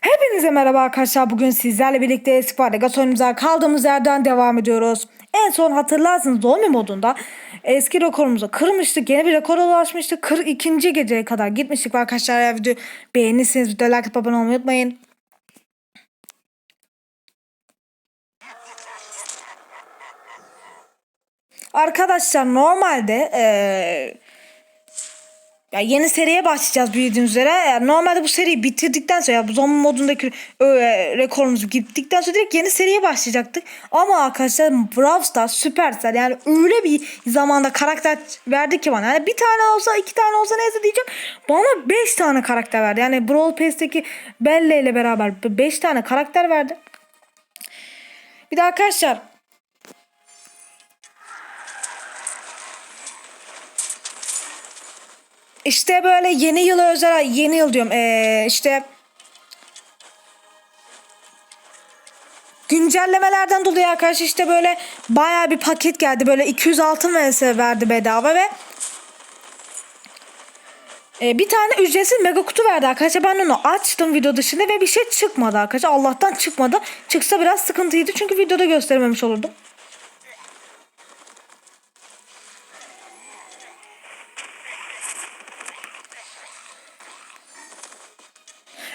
Hepinize merhaba arkadaşlar. Bugün sizlerle birlikte eski Legas oyunumuza kaldığımız yerden devam ediyoruz. En son hatırlarsınız Zombie modunda eski rekorumuzu kırmıştık. Yeni bir rekora ulaşmıştık. 42. geceye kadar gitmiştik. Arkadaşlar eğer video beğenirseniz videoya like abone olmayı unutmayın. Arkadaşlar normalde eee ya yeni seriye başlayacağız bildiğiniz üzere. Yani normalde bu seriyi bitirdikten sonra ya bu zombi modundaki e, rekorumuzu gittikten sonra direkt yeni seriye başlayacaktık. Ama arkadaşlar Brawl Stars, Supercell yani öyle bir zamanda karakter verdi ki bana. Yani bir tane olsa iki tane olsa neyse diyeceğim. Bana beş tane karakter verdi. Yani Brawl Pass'teki Belle ile beraber beş tane karakter verdi. Bir de arkadaşlar İşte böyle yeni yıla özel yeni yıl diyorum ee, işte güncellemelerden dolayı arkadaşlar işte böyle baya bir paket geldi böyle 200 altın vs verdi bedava ve ee, bir tane ücretsiz mega kutu verdi arkadaşlar. Ben onu açtım video dışında ve bir şey çıkmadı arkadaşlar. Allah'tan çıkmadı. Çıksa biraz sıkıntıydı çünkü videoda gösterememiş olurdum.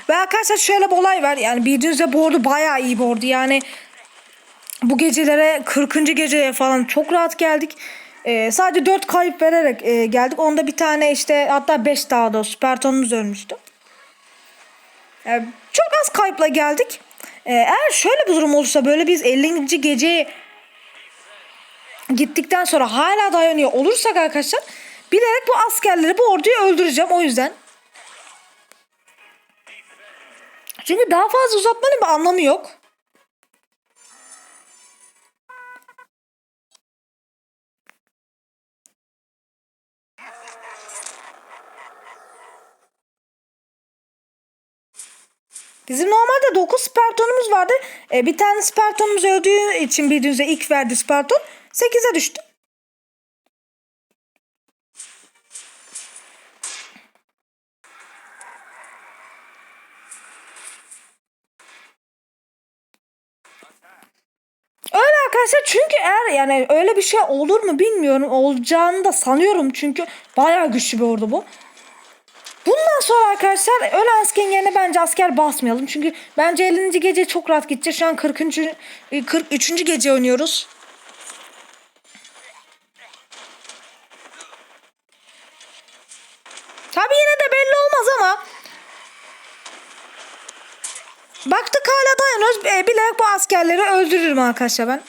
Ve arkadaşlar şöyle bir olay var. Yani bildiğiniz üzere board'u bayağı iyi board'u. Yani bu gecelere 40. geceye falan çok rahat geldik. Ee, sadece 4 kayıp vererek e, geldik. Onda bir tane işte hatta 5 daha da Sparton'umuz ölmüştü. Ee, çok az kayıpla geldik. Ee, eğer şöyle bir durum olursa böyle biz 50. geceye gittikten sonra hala dayanıyor olursak arkadaşlar bilerek bu askerleri bu orduyu öldüreceğim o yüzden. Çünkü daha fazla uzatmanın bir anlamı yok. Bizim normalde 9 spertonumuz vardı. E, bir tane spertonumuz öldüğü için bildiğinizde ilk verdi sperton 8'e düştü. Öyle arkadaşlar çünkü eğer yani öyle bir şey olur mu bilmiyorum. Olacağını da sanıyorum çünkü bayağı güçlü bir ordu bu. Bundan sonra arkadaşlar ölen askerin yerine bence asker basmayalım. Çünkü bence 50. gece çok rahat gideceğiz. Şu an 40. 43. gece oynuyoruz. Tabi yine de belli olmaz ama Baktık hala dayanıyoruz. E, bilerek bu askerleri öldürürüm arkadaşlar ben.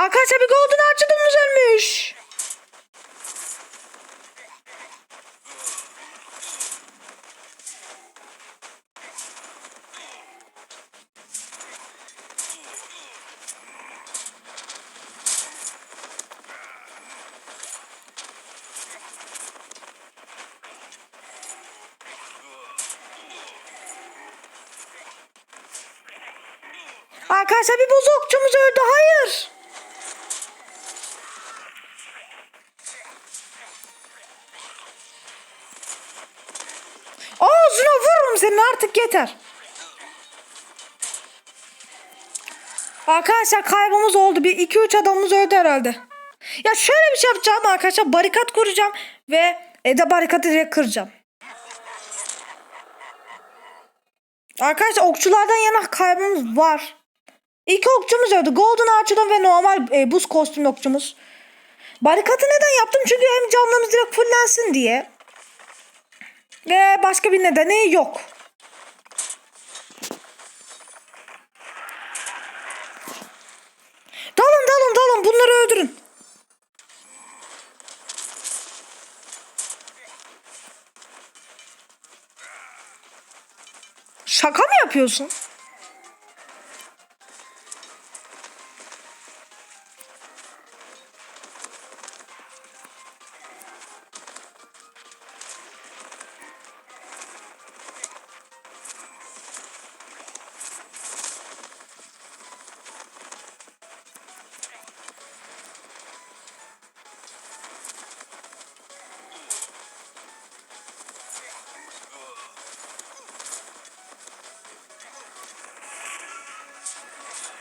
Arkadaşlar bir golden harcadığımız ölmüş. Arkadaşlar bir bozokçumuz öldü. Hayır. Senin artık yeter. Arkadaşlar kaybımız oldu. Bir iki üç adamımız öldü herhalde. Ya şöyle bir şey yapacağım arkadaşlar. Barikat kuracağım ve Eda barikatı direkt kıracağım. Arkadaşlar okçulardan yana kaybımız var. İki okçumuz öldü. Golden Archer'dan ve normal e, buz kostüm okçumuz. Barikatı neden yaptım? Çünkü hem canlarımız direkt fullensin diye. Ve başka bir nedeni yok. Dalın bunları öldürün. Şaka mı yapıyorsun?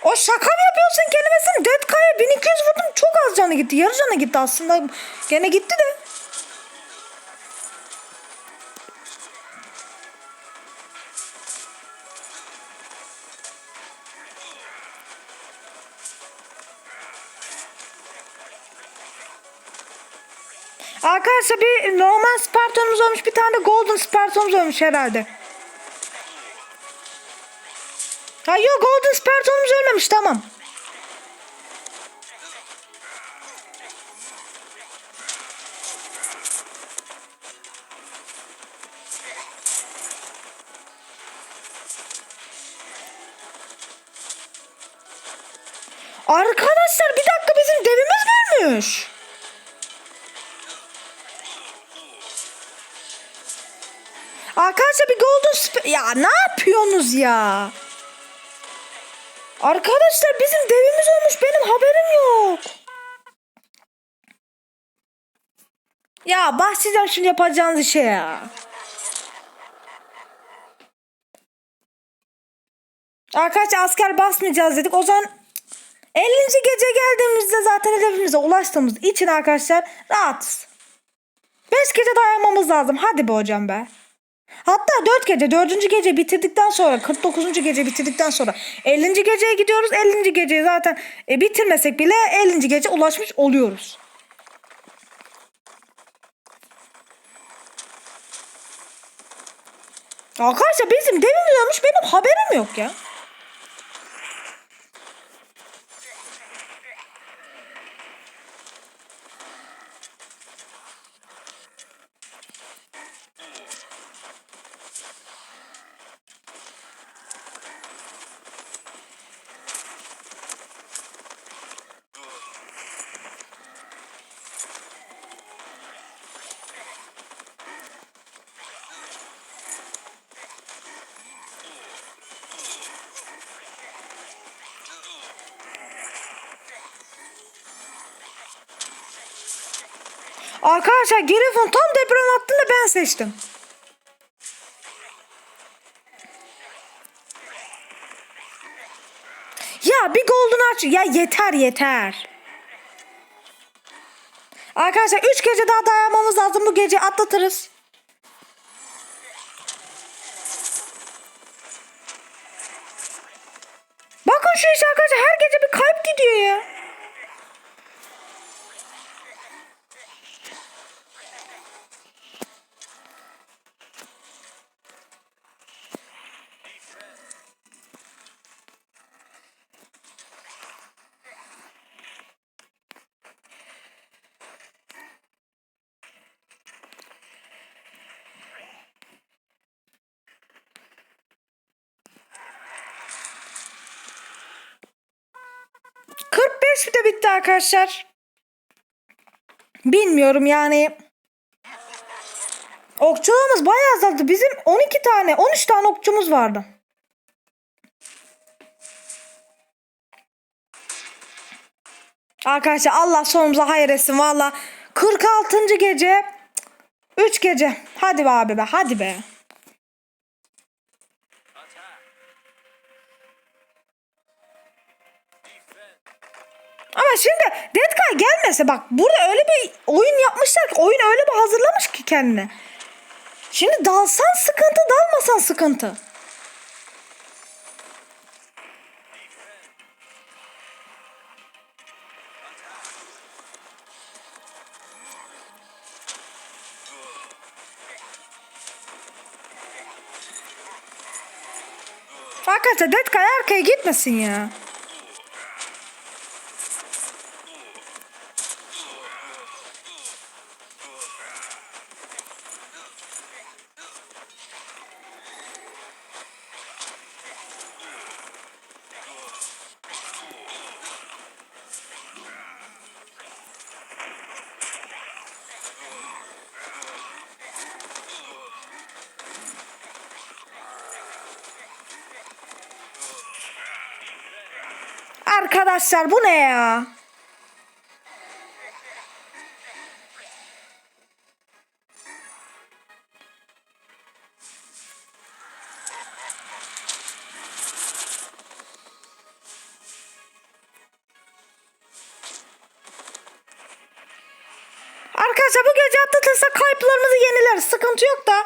O şaka mı yapıyorsun kelimesini? Dead Kaya 1200 vurdum çok az canı gitti. Yarı canı gitti aslında. Gene gitti de. Arkadaşlar bir normal Spartan'ımız olmuş bir tane de Golden Spartan'ımız olmuş herhalde. Ha yok Golden Spartan'ımız ölmemiş tamam. Arkadaşlar bir dakika bizim devimiz mi ölmüş? Arkadaşlar bir golden ya ne yapıyorsunuz ya? Arkadaşlar bizim devimiz olmuş benim haberim yok. Ya bahsedeceğim şimdi yapacağınız işe ya. Arkadaşlar asker basmayacağız dedik. O zaman 50. gece geldiğimizde zaten hedefimize ulaştığımız için arkadaşlar rahatız. 5 gece dayanmamız lazım. Hadi be hocam be. Hatta 4 gece, 4. gece bitirdikten sonra, 49. gece bitirdikten sonra 50. geceye gidiyoruz. 50. geceyi zaten e, bitirmesek bile 50. gece ulaşmış oluyoruz. Arkadaşlar bizim devimiz olmuş benim haberim yok ya. Arkadaşlar Griffon tam deprem hattında ben seçtim. Ya bir golden aç. Ya yeter yeter. Arkadaşlar 3 gece daha dayanmamız lazım. Bu gece atlatırız. Bakın şu iş arkadaşlar her gece bir kalp gidiyor ya. Bir de bitti arkadaşlar. Bilmiyorum yani. Okçularımız bayağı azaldı. Bizim 12 tane, 13 tane okçumuz vardı. Arkadaşlar Allah sonumuza hayır etsin valla. 46. gece 3 gece. Hadi be abi be hadi be. Ama şimdi Deadguy gelmese bak burada öyle bir oyun yapmışlar ki oyun öyle bir hazırlamış ki kendine. Şimdi dalsan sıkıntı dalmasan sıkıntı. Arkadaşlar Deadguy arkaya gitmesin ya. arkadaşlar bu ne ya? Arkadaşlar bu gece atlatırsak kayıplarımızı yeniler. Sıkıntı yok da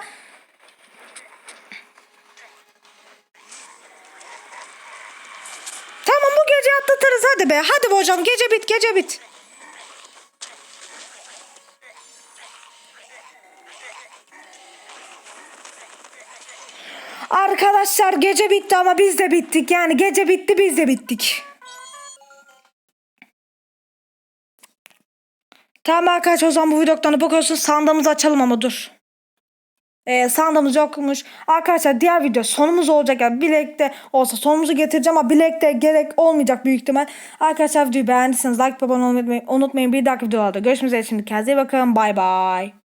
atlatırız hadi be. Hadi be hocam gece bit gece bit. Arkadaşlar gece bitti ama biz de bittik. Yani gece bitti biz de bittik. Tamam arkadaşlar o zaman bu videodan bakıyorsun sandığımızı açalım ama dur. Ee, sandığımız yokmuş. Arkadaşlar diğer video sonumuz olacak. Yani bilekte olsa sonumuzu getireceğim ama bilekte gerek olmayacak büyük ihtimal. Arkadaşlar videoyu beğendiyseniz like abone olmayı unutmayın. Bir dahaki videolarda görüşmek üzere. Şimdi kendinize iyi bakın. Bay bay.